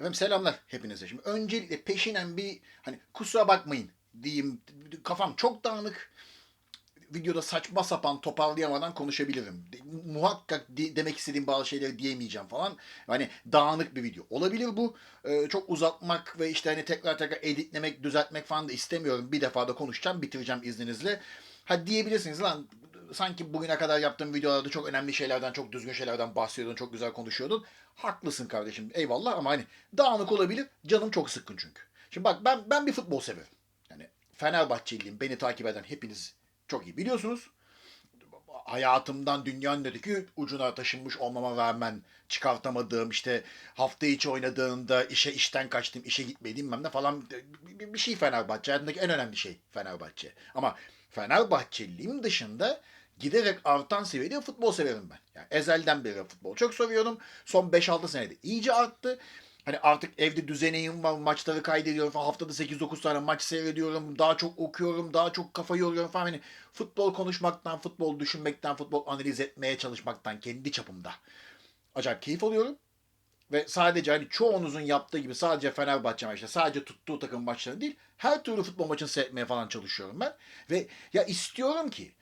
Efendim selamlar hepinize. Şimdi öncelikle peşinen bir hani kusura bakmayın diyeyim. Kafam çok dağınık. Videoda saçma sapan toparlayamadan konuşabilirim. De- muhakkak de- demek istediğim bazı şeyleri diyemeyeceğim falan. Hani dağınık bir video. Olabilir bu. Ee, çok uzatmak ve işte hani tekrar tekrar editlemek, düzeltmek falan da istemiyorum. Bir defa da konuşacağım, bitireceğim izninizle. Ha diyebilirsiniz lan sanki bugüne kadar yaptığım videolarda çok önemli şeylerden, çok düzgün şeylerden bahsediyordun, çok güzel konuşuyordun. Haklısın kardeşim. Eyvallah ama hani dağınık olabilir. Canım çok sıkkın çünkü. Şimdi bak ben ben bir futbol severim. Yani Fenerbahçeliyim. Beni takip eden hepiniz çok iyi biliyorsunuz. Hayatımdan dünyanın öteki ucuna taşınmış olmama rağmen çıkartamadığım işte hafta içi oynadığında işe işten kaçtım, işe gitmediğim de falan bir, şey Fenerbahçe. Hayatımdaki en önemli şey Fenerbahçe. Ama Fenerbahçeliliğim dışında giderek artan seviyede futbol severim ben. Yani ezelden beri futbol çok seviyorum. Son 5-6 senede iyice arttı. Hani artık evde düzeneğim var, maçları kaydediyorum falan. Haftada 8-9 tane maç seyrediyorum. Daha çok okuyorum, daha çok kafa yoruyorum falan. Hani futbol konuşmaktan, futbol düşünmekten, futbol analiz etmeye çalışmaktan kendi çapımda. Acayip keyif alıyorum. Ve sadece hani çoğunuzun yaptığı gibi sadece Fenerbahçe maçları, sadece tuttuğu takım maçları değil, her türlü futbol maçını seyretmeye falan çalışıyorum ben. Ve ya istiyorum ki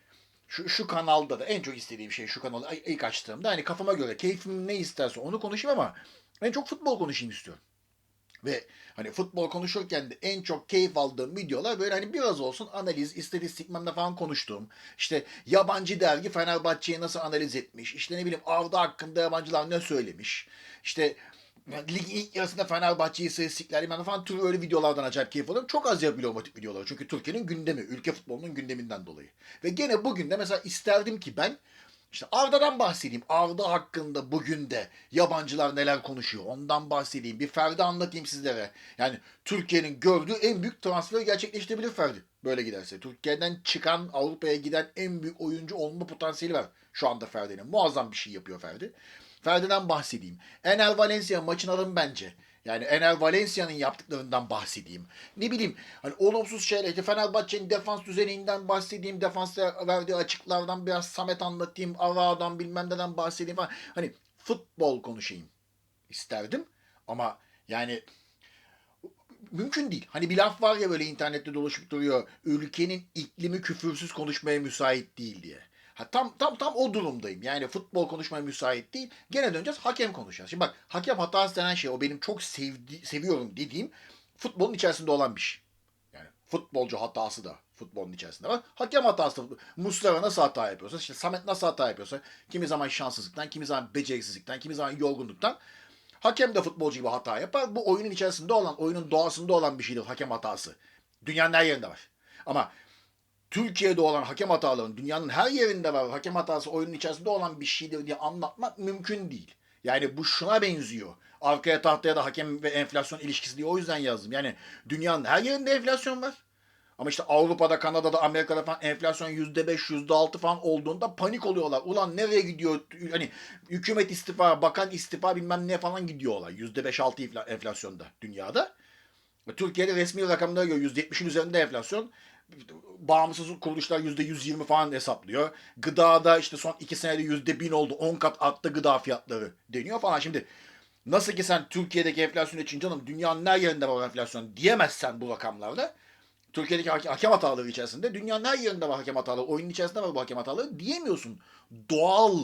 şu, şu kanalda da en çok istediğim şey şu kanalı ilk açtığımda hani kafama göre keyfim ne isterse onu konuşayım ama en çok futbol konuşayım istiyorum. Ve hani futbol konuşurken de en çok keyif aldığım videolar böyle hani biraz olsun analiz, istatistik falan konuştuğum. İşte yabancı dergi Fenerbahçe'yi nasıl analiz etmiş. İşte ne bileyim Avda hakkında yabancılar ne söylemiş. İşte ligin ilk yarısında Fenerbahçe'yi bilmem ne falan tür öyle videolardan acayip keyif alıyorum. Çok az yapıyorum o tip videoları. Çünkü Türkiye'nin gündemi, ülke futbolunun gündeminden dolayı. Ve gene bugün de mesela isterdim ki ben işte Arda'dan bahsedeyim. Arda hakkında bugün de yabancılar neler konuşuyor ondan bahsedeyim. Bir Ferdi anlatayım sizlere. Yani Türkiye'nin gördüğü en büyük transferi gerçekleştirebilir Ferdi. Böyle giderse. Türkiye'den çıkan Avrupa'ya giden en büyük oyuncu olma potansiyeli var şu anda Ferdi'nin. Muazzam bir şey yapıyor Ferdi. Ferdi'den bahsedeyim. Ener Valencia maçın alın bence. Yani Ener Valencia'nın yaptıklarından bahsedeyim. Ne bileyim hani olumsuz şeyler. işte Fenerbahçe'nin defans düzeninden bahsedeyim. Defansta verdiği açıklardan biraz Samet anlatayım. Aradan bilmem neden bahsedeyim falan. Hani futbol konuşayım isterdim. Ama yani mümkün değil. Hani bir laf var ya böyle internette dolaşıp duruyor. Ülkenin iklimi küfürsüz konuşmaya müsait değil diye. Ha, tam tam tam o durumdayım. Yani futbol konuşmaya müsait değil. Gene döneceğiz hakem konuşacağız. Şimdi bak hakem hatası denen şey o benim çok sevdi, seviyorum dediğim futbolun içerisinde olan bir şey. Yani futbolcu hatası da futbolun içerisinde var. Hakem hatası da Muslera nasıl hata yapıyorsa, işte Samet nasıl hata yapıyorsa, kimi zaman şanssızlıktan, kimi zaman beceriksizlikten, kimi zaman yorgunluktan Hakem de futbolcu gibi hata yapar. Bu oyunun içerisinde olan, oyunun doğasında olan bir şeydir hakem hatası. Dünyanın her yerinde var. Ama Türkiye'de olan hakem hatalarının dünyanın her yerinde var. Hakem hatası oyunun içerisinde olan bir şeydir diye anlatmak mümkün değil. Yani bu şuna benziyor. Arkaya tahtaya da hakem ve enflasyon ilişkisi diye o yüzden yazdım. Yani dünyanın her yerinde enflasyon var. Ama işte Avrupa'da, Kanada'da, Amerika'da falan enflasyon %5, %6 falan olduğunda panik oluyorlar. Ulan nereye gidiyor? Hani hükümet istifa, bakan istifa bilmem ne falan gidiyorlar. %5-6 enfla- enflasyonda dünyada. Türkiye'de resmi rakamlara göre %70'in üzerinde enflasyon. Bağımsız kuruluşlar %120 falan hesaplıyor. Gıdada işte son 2 senede %1000 oldu. 10 kat arttı gıda fiyatları deniyor falan. Şimdi nasıl ki sen Türkiye'deki enflasyon için canım dünyanın her yerinde var enflasyon diyemezsen bu rakamlarda. Türkiye'deki hake- hakem hataları içerisinde dünyanın her yerinde var hakem hataları. Oyunun içerisinde var bu hakem hataları diyemiyorsun. Doğal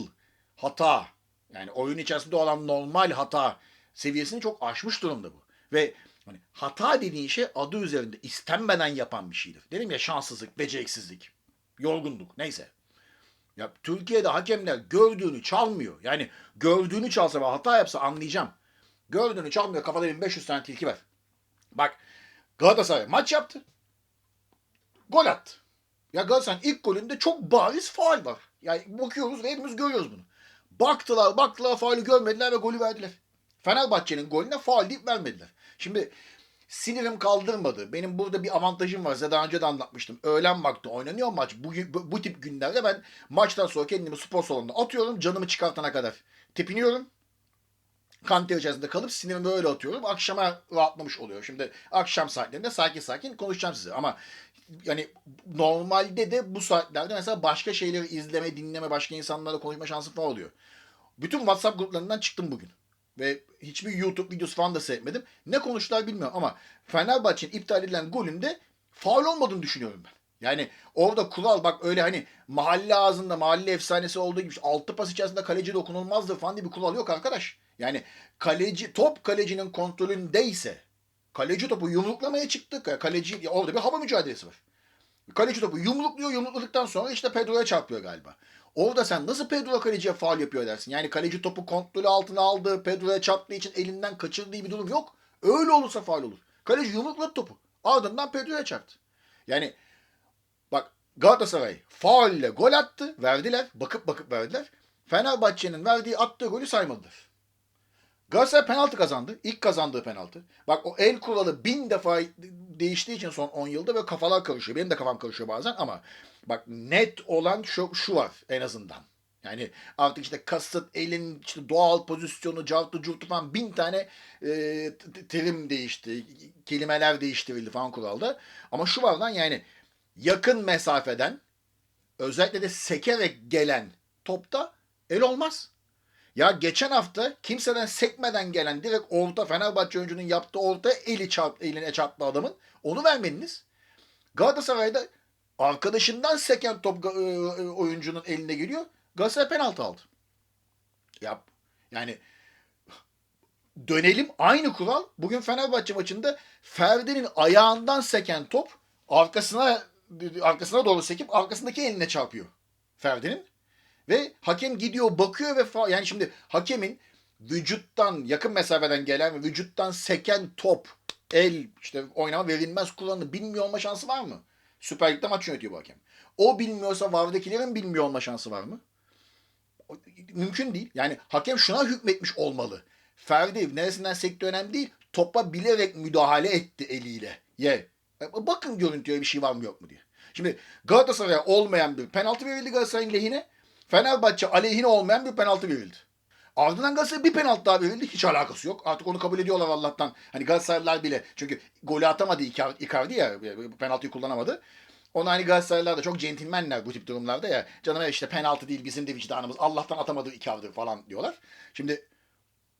hata yani oyun içerisinde olan normal hata seviyesini çok aşmış durumda bu. Ve hani hata dediğin şey adı üzerinde istenmeden yapan bir şeydir. Dedim ya şanssızlık, beceriksizlik, yorgunluk neyse. Ya Türkiye'de hakemler gördüğünü çalmıyor. Yani gördüğünü çalsa ve hata yapsa anlayacağım. Gördüğünü çalmıyor kafada 1500 tane tilki var. Bak Galatasaray maç yaptı. Gol attı. Ya Galatasaray'ın ilk golünde çok bariz faal var. Yani bakıyoruz ve hepimiz görüyoruz bunu. Baktılar baktılar faali görmediler ve golü verdiler. Fenerbahçe'nin golüne faal deyip vermediler. Şimdi sinirim kaldırmadı. Benim burada bir avantajım var. Size daha önce de anlatmıştım. Öğlen vakti oynanıyor maç. Bu, bu, bu tip günlerde ben maçtan sonra kendimi spor salonunda atıyorum. Canımı çıkartana kadar tepiniyorum. Kan ter içerisinde kalıp sinirimi böyle atıyorum. Akşama rahatlamış oluyor. Şimdi akşam saatlerinde sakin sakin konuşacağım size. Ama yani normalde de bu saatlerde mesela başka şeyleri izleme, dinleme, başka insanlarla konuşma şansım falan oluyor. Bütün WhatsApp gruplarından çıktım bugün. Ve hiçbir YouTube videosu falan da seyretmedim. Ne konuştular bilmiyorum ama Fenerbahçe'nin iptal edilen golünde faul olmadığını düşünüyorum ben. Yani orada kural bak öyle hani mahalle ağzında mahalle efsanesi olduğu gibi altı pas içerisinde kaleci dokunulmazdır falan diye bir kural yok arkadaş. Yani kaleci top kalecinin kontrolündeyse kaleci topu yumruklamaya çıktı. Kaleci orada bir hava mücadelesi var. Kaleci topu yumrukluyor. Yumrukladıktan sonra işte Pedro'ya çarpıyor galiba. Orada sen nasıl Pedro kaleciye faul yapıyor dersin? Yani kaleci topu kontrolü altına aldı. Pedro'ya çarptığı için elinden kaçırdığı bir durum yok. Öyle olursa faul olur. Kaleci yumrukladı topu. Ardından Pedro'ya çarptı. Yani bak Galatasaray faulle gol attı. Verdiler. Bakıp bakıp verdiler. Fenerbahçe'nin verdiği attığı golü saymadılar. Galatasaray penaltı kazandı. İlk kazandığı penaltı. Bak o el kuralı bin defa değiştiği için son 10 yılda ve kafalar karışıyor. Benim de kafam karışıyor bazen ama bak net olan şu, şu var en azından. Yani artık işte kasıt, elin işte doğal pozisyonu, cartı, curtu falan bin tane e, terim değişti. Kelimeler değiştirildi falan kuralda. Ama şu var lan yani yakın mesafeden özellikle de sekerek gelen topta el olmaz. Ya geçen hafta kimseden sekmeden gelen direkt orta Fenerbahçe oyuncunun yaptığı orta eli çarp, eline çarptı adamın. Onu vermeniz. Galatasaray'da arkadaşından seken top e, oyuncunun eline geliyor. Galatasaray penaltı aldı. Yap. Yani dönelim aynı kural. Bugün Fenerbahçe maçında Ferdi'nin ayağından seken top arkasına arkasına doğru sekip arkasındaki eline çarpıyor. Ferdi'nin. Ve hakem gidiyor bakıyor ve fa- yani şimdi hakemin vücuttan yakın mesafeden gelen ve vücuttan seken top el işte oynama verilmez kullanını bilmiyor olma şansı var mı? Süper Lig'de maç yönetiyor bu hakem. O bilmiyorsa VAR'dakilerin bilmiyor olma şansı var mı? Mümkün değil. Yani hakem şuna hükmetmiş olmalı. Ferdi neresinden sekti önemli değil. Topa bilerek müdahale etti eliyle. Ye. E, Bakın görüntüye bir şey var mı yok mu diye. Şimdi Galatasaray'a olmayan bir penaltı verildi Galatasaray'ın lehine. Fenerbahçe aleyhine olmayan bir penaltı verildi. Ardından Galatasaray'a bir penaltı daha verildi. Hiç alakası yok. Artık onu kabul ediyorlar Allah'tan. Hani Galatasaraylılar bile. Çünkü golü atamadı Icar- Icardi ya. Penaltıyı kullanamadı. Ona hani Galatasaraylılar da çok centilmenler bu tip durumlarda ya. Canım ya işte penaltı değil bizim de vicdanımız. Allah'tan atamadı Icardi falan diyorlar. Şimdi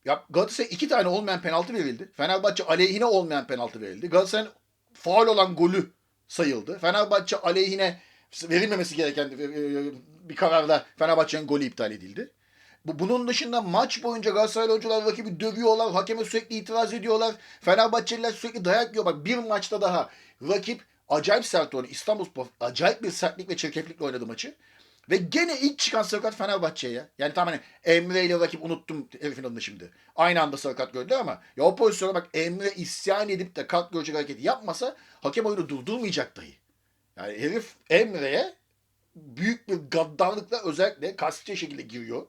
ya Galatasaray iki tane olmayan penaltı verildi. Fenerbahçe aleyhine olmayan penaltı verildi. Galatasaray'ın faul olan golü sayıldı. Fenerbahçe aleyhine verilmemesi gereken e, bir kararla Fenerbahçe'nin golü iptal edildi. Bu, bunun dışında maç boyunca Galatasaray oyuncular rakibi dövüyorlar. Hakeme sürekli itiraz ediyorlar. Fenerbahçeliler sürekli dayak yiyor. Bak bir maçta daha rakip acayip sert oynadı. İstanbulspor acayip bir sertlik ve çirkeflikle oynadı maçı. Ve gene ilk çıkan sarı Fenerbahçe'ye ya. Yani tam hani Emre ile rakip unuttum herifin adını şimdi. Aynı anda sarı kart gördüler ama ya o pozisyona bak Emre isyan edip de kart görecek hareketi yapmasa hakem oyunu durdurmayacak dahi. Yani herif Emre'ye büyük bir gaddarlıkla özellikle kasti şekilde giriyor.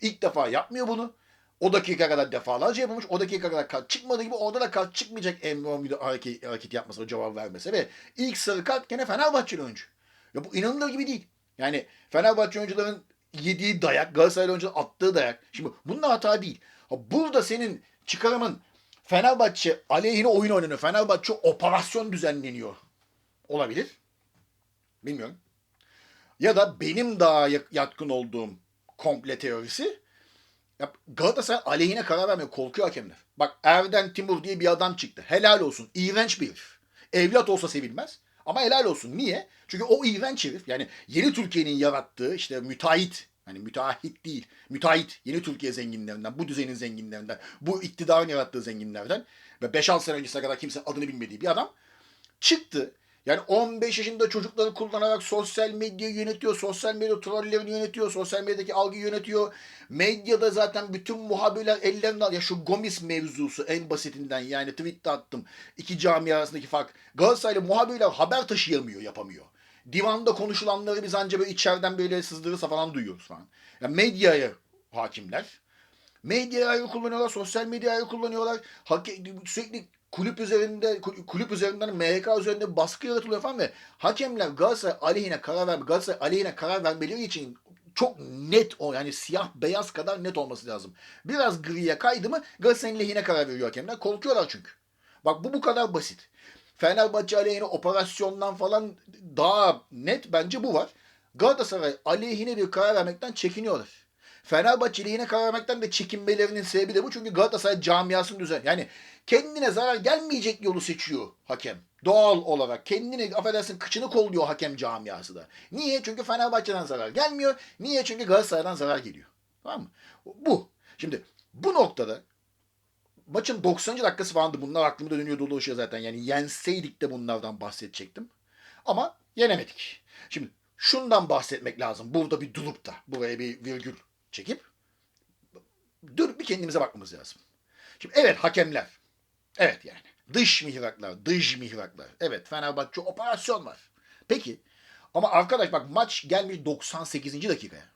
İlk defa yapmıyor bunu. O dakika kadar defalarca yapılmış. O dakika kadar kart çıkmadığı gibi orada da kart çıkmayacak Emre o müda- hareket, hareket yapmasa, o cevap vermese ve ilk sarı kart gene Fenerbahçeli oyuncu. Ya bu inanılır gibi değil. Yani Fenerbahçe oyuncuların yediği dayak, Galatasaray oyuncuların attığı dayak. Şimdi bunun hata değil. Ha, Burada senin çıkarımın Fenerbahçe aleyhine oyun oynanıyor. Fenerbahçe operasyon düzenleniyor. Olabilir. Bilmiyorum. Ya da benim daha yatkın olduğum komple teorisi ya Galatasaray aleyhine karar vermiyor. Korkuyor hakemler. Bak Erden Timur diye bir adam çıktı. Helal olsun. İğrenç bir herif. Evlat olsa sevilmez. Ama helal olsun. Niye? Çünkü o iğrenç herif yani yeni Türkiye'nin yarattığı işte müteahhit hani müteahhit değil. Müteahhit. Yeni Türkiye zenginlerinden. Bu düzenin zenginlerinden. Bu iktidarın yarattığı zenginlerden. Ve 5-6 sene öncesine kadar kimse adını bilmediği bir adam çıktı. Yani 15 yaşında çocukları kullanarak sosyal medyayı yönetiyor, sosyal medya trollerini yönetiyor, sosyal medyadaki algıyı yönetiyor. Medyada zaten bütün muhabirler ellerinde. Ya şu Gomis mevzusu en basitinden yani tweette attım. İki cami arasındaki fark. Galatasaraylı muhabirler haber taşıyamıyor, yapamıyor. Divanda konuşulanları biz anca böyle içeriden böyle sızdırırsa falan duyuyoruz falan. Ya medyaya hakimler. Medyayı kullanıyorlar, sosyal medyayı kullanıyorlar. Hak, sürekli kulüp üzerinde kulüp üzerinden MHK üzerinde baskı yaratılıyor falan ve hakemler Galatasaray aleyhine karar ver Galatasaray aleyhine karar vermeleri için çok net o yani siyah beyaz kadar net olması lazım. Biraz griye kaydı mı Galatasaray'ın lehine karar veriyor hakemler. Korkuyorlar çünkü. Bak bu bu kadar basit. Fenerbahçe aleyhine operasyondan falan daha net bence bu var. Galatasaray aleyhine bir karar vermekten çekiniyorlar. Fenerbahçe lehine karar vermekten de çekinmelerinin sebebi de bu. Çünkü Galatasaray camiasının düzen. Yani kendine zarar gelmeyecek yolu seçiyor hakem. Doğal olarak kendini affedersin kıçını kolluyor hakem camiası da. Niye? Çünkü Fenerbahçe'den zarar gelmiyor. Niye? Çünkü Galatasaray'dan zarar geliyor. Tamam mı? Bu. Şimdi bu noktada maçın 90. dakikası falandı. Bunlar aklımda dönüyor dolaşıyor zaten. Yani yenseydik de bunlardan bahsedecektim. Ama yenemedik. Şimdi şundan bahsetmek lazım. Burada bir durup da buraya bir virgül çekip dur bir kendimize bakmamız lazım. Şimdi evet hakemler. Evet yani. Dış mihraklar, dış mihraklar. Evet Fenerbahçe operasyon var. Peki ama arkadaş bak maç gelmiş 98. dakikaya.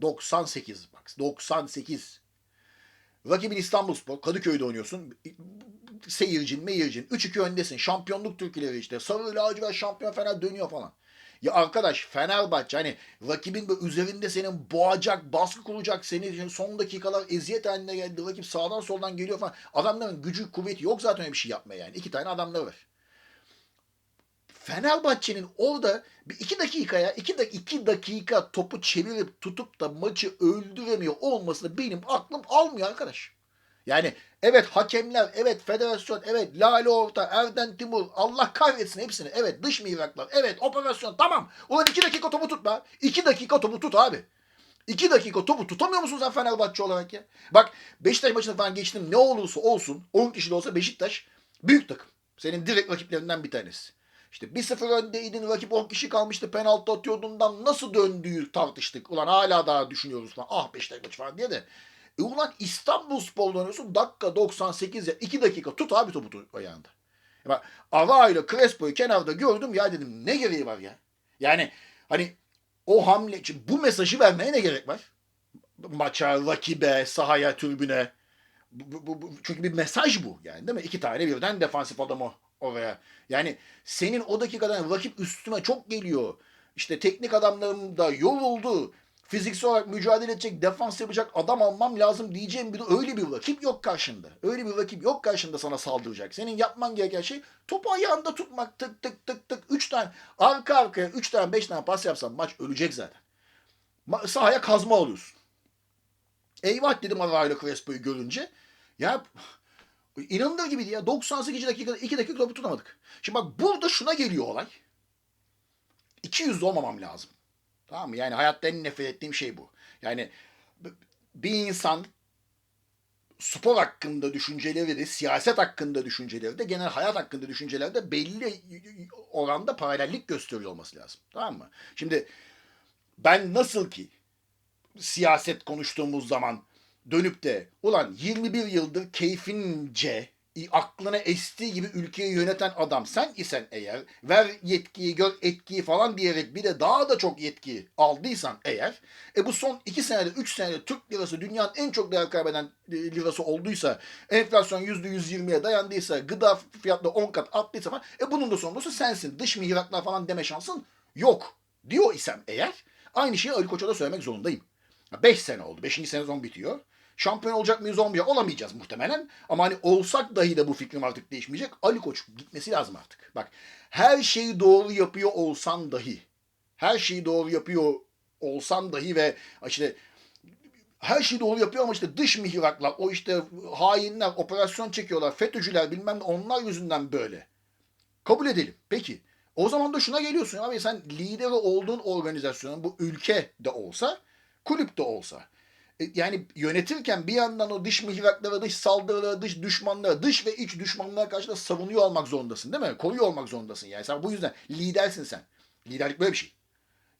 98 bak 98. Rakibin İstanbulspor, Kadıköy'de oynuyorsun. Seyircin, meyircin. 3-2 öndesin. Şampiyonluk türküleri işte. Sarı lacivert şampiyon Fener dönüyor falan. Ya arkadaş Fenerbahçe hani rakibin böyle üzerinde senin boğacak, baskı kuracak, seni son dakikalar eziyet haline geldi. Rakip sağdan soldan geliyor falan. Adamların gücü, kuvveti yok zaten öyle bir şey yapmaya yani. İki tane adamları var. Fenerbahçe'nin orada bir iki dakikaya iki, da, iki dakika topu çevirip tutup da maçı öldüremiyor olmasını benim aklım almıyor arkadaş. Yani evet hakemler, evet federasyon, evet Lale Orta, Erden Timur, Allah kahretsin hepsini. Evet dış mihraklar, evet operasyon tamam. Ulan iki dakika topu tutma. İki dakika topu tut abi. İki dakika topu tutamıyor musun sen Fenerbahçe olarak ya? Bak Beşiktaş maçına falan geçtim ne olursa olsun 10 kişi de olsa Beşiktaş büyük takım. Senin direkt rakiplerinden bir tanesi. İşte 1-0 öndeydin rakip 10 kişi kalmıştı penaltı atıyordundan nasıl döndüğü tartıştık. Ulan hala daha düşünüyoruz falan. Ah Beşiktaş maçı falan diye de. E ulan İstanbul Spor'da oynuyorsun dakika 98 ya 2 dakika tut abi topu ayağında. Ya bak Ava ile Crespo'yu kenarda gördüm ya dedim ne gereği var ya. Yani hani o hamle için bu mesajı vermeye ne gerek var? Maça, rakibe, sahaya, tribüne. Bu, bu, bu, çünkü bir mesaj bu yani değil mi? İki tane birden defansif adamı oraya. Yani senin o dakikadan rakip üstüme çok geliyor. İşte teknik adamlarım da yoruldu. Fiziksel olarak mücadele edecek, defans yapacak adam almam lazım diyeceğim bir öyle bir rakip yok karşında. Öyle bir rakip yok karşında sana saldıracak. Senin yapman gereken şey topu ayağında tutmak. Tık tık tık tık. Üç tane arka arkaya üç tane beş tane pas yapsan maç ölecek zaten. Ma- sahaya kazma alıyorsun. Eyvah dedim Arayla Crespo'yu görünce. Ya inanılır gibiydi ya. 98 dakikada 2 dakika topu tutamadık. Şimdi bak burada şuna geliyor olay. 200 olmamam lazım. Tamam mı? Yani hayatta en nefret ettiğim şey bu. Yani bir insan spor hakkında düşünceleri de, siyaset hakkında düşünceleri de, genel hayat hakkında düşünceleri de belli oranda paralellik gösteriyor olması lazım. Tamam mı? Şimdi ben nasıl ki siyaset konuştuğumuz zaman dönüp de ulan 21 yıldır keyfince aklına estiği gibi ülkeyi yöneten adam sen isen eğer ver yetkiyi gör etkiyi falan diyerek bir de daha da çok yetki aldıysan eğer e bu son 2 senede 3 senede Türk lirası dünyanın en çok değer kaybeden e, lirası olduysa enflasyon %120'ye dayandıysa gıda fiyatları 10 kat arttıysa falan e bunun da sorumlusu sensin dış mihraklar falan deme şansın yok diyor isem eğer aynı şeyi Ali Koç'a da söylemek zorundayım. 5 sene oldu. 5. sezon bitiyor. Şampiyon olacak mıyız olmayacak olamayacağız muhtemelen. Ama hani olsak dahi de bu fikrim artık değişmeyecek. Ali Koç gitmesi lazım artık. Bak her şeyi doğru yapıyor olsan dahi her şeyi doğru yapıyor olsan dahi ve işte her şeyi doğru yapıyor ama işte dış mihraklar, o işte hainler, operasyon çekiyorlar, FETÖ'cüler bilmem ne onlar yüzünden böyle. Kabul edelim. Peki. O zaman da şuna geliyorsun abi sen lideri olduğun organizasyonun bu ülke de olsa, kulüp de olsa yani yönetirken bir yandan o dış mihraklara, dış saldırılara, dış düşmanlara, dış ve iç düşmanlara karşı da savunuyor olmak zorundasın değil mi? Koruyor olmak zorundasın yani. Sen bu yüzden lidersin sen. Liderlik böyle bir şey.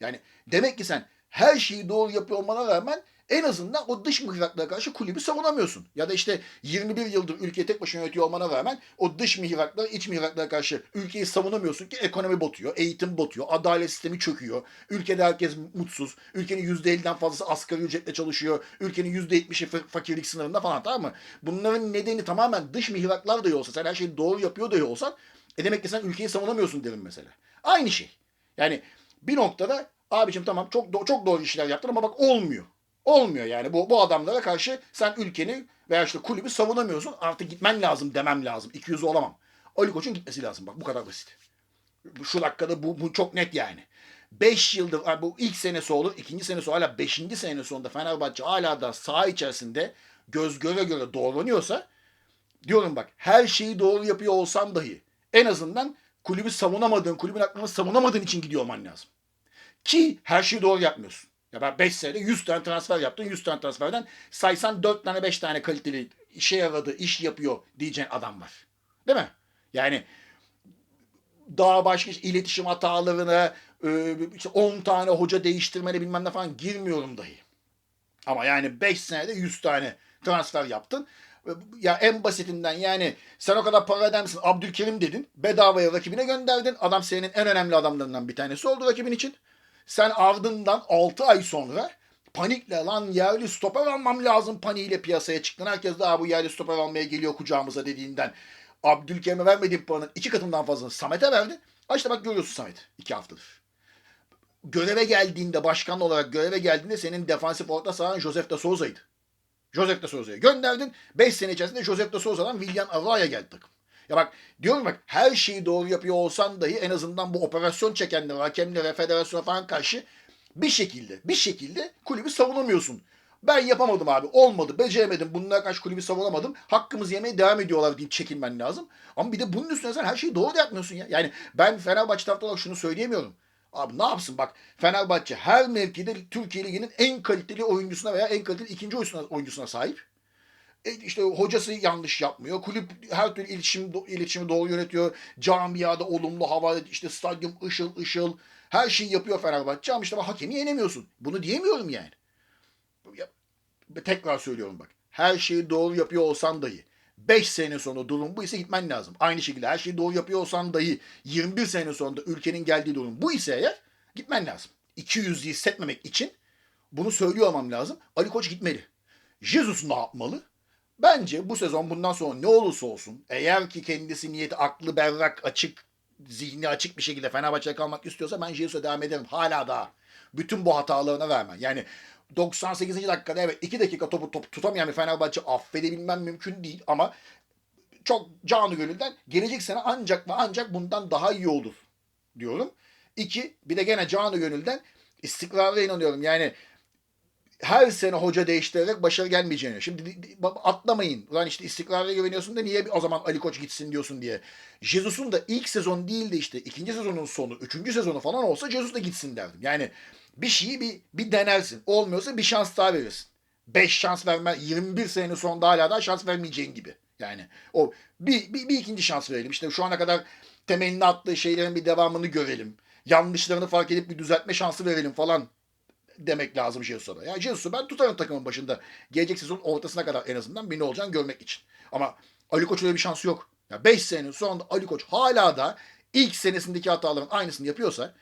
Yani demek ki sen her şeyi doğru yapıyor olmana rağmen en azından o dış mihraklara karşı kulübü savunamıyorsun. Ya da işte 21 yıldır ülkeyi tek başına yönetiyor olmana rağmen o dış mihraklara, iç mihraklara karşı ülkeyi savunamıyorsun ki ekonomi botuyor, eğitim botuyor, adalet sistemi çöküyor. Ülkede herkes mutsuz. Ülkenin %50'den fazlası asgari ücretle çalışıyor. Ülkenin %70'i fakirlik sınırında falan tamam mı? Bunların nedeni tamamen dış mihraklar da olsa, sen her şeyi doğru yapıyor da olsan e demek ki sen ülkeyi savunamıyorsun derim mesela. Aynı şey. Yani bir noktada abicim tamam çok çok doğru işler yaptın ama bak olmuyor. Olmuyor yani. Bu, bu adamlara karşı sen ülkeni veya işte kulübü savunamıyorsun. Artık gitmen lazım demem lazım. 200 olamam. Ali Koç'un gitmesi lazım. Bak bu kadar basit. Şu dakikada bu, bu çok net yani. 5 yıldır bu ilk senesi olur, ikinci senesi hala 5. sene sonunda Fenerbahçe hala da saha içerisinde göz göre göre doğrulanıyorsa diyorum bak her şeyi doğru yapıyor olsan dahi en azından kulübü savunamadığın, kulübün haklarını savunamadığın için gidiyor olman lazım. Ki her şeyi doğru yapmıyorsun. Ya ben 5 senede 100 tane transfer yaptın. 100 tane transferden saysan 4 tane 5 tane kaliteli işe yaradı, iş yapıyor diyeceğin adam var. Değil mi? Yani daha başka iletişim hatalarına, e, işte 10 tane hoca değiştirmene bilmem ne falan girmiyorum dahi. Ama yani 5 senede 100 tane transfer yaptın. Ya en basitinden yani sen o kadar para eder misin? Abdülkerim dedin. Bedavaya rakibine gönderdin. Adam senin en önemli adamlarından bir tanesi oldu rakibin için. Sen ardından 6 ay sonra panikle lan yerli stoper almam lazım paniğiyle piyasaya çıktın. Herkes daha bu yerli stoper almaya geliyor kucağımıza dediğinden. Abdülkerim'e vermediğin paranın iki katından fazlasını Samet'e verdin. Ha işte bak görüyorsun Samet. iki haftadır. Göreve geldiğinde, başkan olarak göreve geldiğinde senin defansif orta sahan Josef de Souza'ydı. Josef de Souza'ya gönderdin. 5 sene içerisinde Josef de Souza'dan William Arroyo'ya geldi takım. Ya bak diyorum bak her şeyi doğru yapıyor olsan dahi en azından bu operasyon çekenlere, hakemlere, federasyona falan karşı bir şekilde bir şekilde kulübü savunamıyorsun. Ben yapamadım abi. Olmadı. Beceremedim. Bunlara karşı kulübü savunamadım. Hakkımızı yemeye devam ediyorlar deyip çekinmen lazım. Ama bir de bunun üstüne sen her şeyi doğru da yapmıyorsun ya. Yani ben Fenerbahçe taraftarı olarak şunu söyleyemiyorum. Abi ne yapsın bak Fenerbahçe her mevkide Türkiye Ligi'nin en kaliteli oyuncusuna veya en kaliteli ikinci oyuncusuna, oyuncusuna sahip. E işte hocası yanlış yapmıyor. Kulüp her türlü iletişim, iletişimi doğru yönetiyor. Camiada olumlu hava, işte stadyum ışıl ışıl. Her şeyi yapıyor Fenerbahçe ama işte hakemi yenemiyorsun. Bunu diyemiyorum yani. Ya, tekrar söylüyorum bak. Her şeyi doğru yapıyor olsan dahi 5 sene sonra durum bu ise gitmen lazım. Aynı şekilde her şeyi doğru yapıyor olsan dahi 21 sene sonunda ülkenin geldiği durum bu ise eğer gitmen lazım. 200'lü hissetmemek için bunu söylüyor olmam lazım. Ali Koç gitmeli. Jesus ne yapmalı? Bence bu sezon bundan sonra ne olursa olsun eğer ki kendisi niyeti aklı berrak açık zihni açık bir şekilde Fenerbahçe'de kalmak istiyorsa ben Jesus'a devam ederim. Hala daha. Bütün bu hatalarına vermem. Yani 98. dakikada evet 2 dakika topu top tutamayan bir Fenerbahçe affedebilmem mümkün değil ama çok canı gönülden gelecek sene ancak ve ancak bundan daha iyi olur diyorum. İki, bir de gene canı gönülden istikrara inanıyorum. Yani her sene hoca değiştirerek başarı gelmeyeceğini. Şimdi atlamayın. Ulan işte istikrara güveniyorsun da niye o zaman Ali Koç gitsin diyorsun diye. Jesus'un da ilk sezon değil de işte ikinci sezonun sonu, üçüncü sezonu falan olsa Jesus da gitsin derdim. Yani bir şeyi bir, bir denersin. Olmuyorsa bir şans daha verirsin. 5 şans verme, 21 senenin sonunda hala daha şans vermeyeceğin gibi. Yani o bir, bir, bir ikinci şans verelim. İşte şu ana kadar temelini attığı şeylerin bir devamını görelim. Yanlışlarını fark edip bir düzeltme şansı verelim falan demek lazım Jesus'a da. Yani Jesus'u ben tutarım takımın başında. Gelecek sezon ortasına kadar en azından bir ne olacağını görmek için. Ama Ali Koç öyle bir şansı yok. Ya 5 senenin sonunda Ali Koç hala da ilk senesindeki hataların aynısını yapıyorsa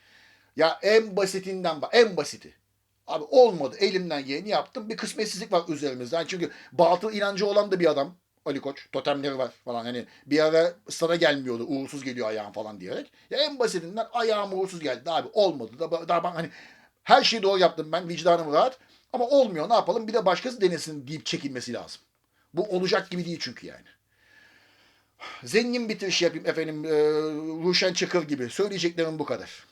ya en basitinden bak en basiti. Abi olmadı elimden geleni yaptım. Bir kısmetsizlik var üzerimizde. Yani çünkü batıl inancı olan da bir adam. Ali Koç totemleri var falan. Hani bir ara sana gelmiyordu. Uğursuz geliyor ayağım falan diyerek. Ya en basitinden ayağım uğursuz geldi abi. Olmadı. Da, daha ben hani her şeyi doğru yaptım ben. Vicdanım rahat. Ama olmuyor ne yapalım bir de başkası denesin deyip çekilmesi lazım. Bu olacak gibi değil çünkü yani. Zengin bitiriş yapayım efendim. E, Ruşen Çakır gibi. Söyleyeceklerim bu kadar.